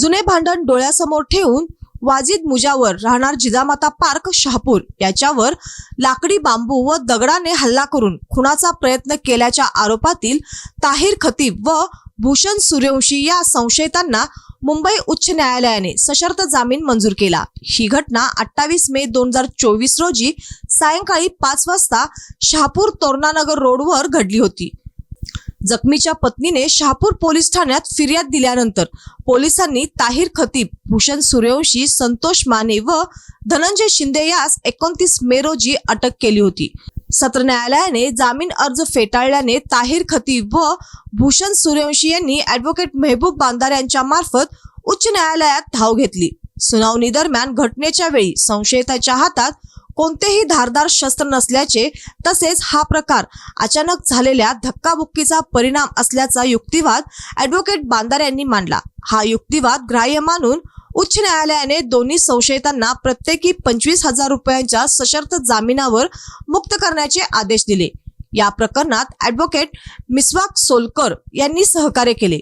जुने भांडण डोळ्यासमोर ठेवून वाजिद मुजावर राहणार जिजामाता पार्क शहापूर याच्यावर लाकडी बांबू व दगडाने हल्ला करून खुनाचा प्रयत्न केल्याच्या आरोपातील ताहिर खतीब व भूषण सूर्यवंशी या संशयितांना मुंबई उच्च न्यायालयाने सशर्त जामीन मंजूर केला. ही घटना अठ्ठावीस मे दोन हजार चोवीस रोजी सायंकाळी पाच वाजता शहापूर तोरणानगर रोडवर घडली होती. जखमीच्या पत्नीने शहापूर पोलीस ठाण्यात फिर्याद दिल्यानंतर पोलिसांनी ताहिर खतीब भूषण सूर्यवंशी संतोष माने व धनंजय शिंदे यास एकोणतीस मे रोजी अटक केली होती. सत्र न्यायालयाने जामीन अर्ज फेटाळल्याने ताहिर खतीब व भूषण सूर्यवंशी यांनी ऍडव्होकेट मेहबूब बांदार यांच्या मार्फत उच्च न्यायालयात धाव घेतली. सुनावणी दरम्यान घटनेच्या वेळी संशयिताच्या हातात कोणतेही धारदार शस्त्र नसल्याचे तसेच हा प्रकार अचानक झालेल्या धक्काबुक्कीचा परिणाम असल्याचा युक्तिवाद ऍडव्होकेट बांदार यांनी मांडला. हा युक्तिवाद ग्राह्य मानून उच्च न्यायालयाने दोन्ही संशयितांना प्रत्येकी पंचवीस हजार रुपयांच्या सशर्त जामिनावर मुक्त करण्याचे आदेश दिले. या प्रकरणात ऍडव्होकेट मिस्वाक सोलकर यांनी सहकार्य केले.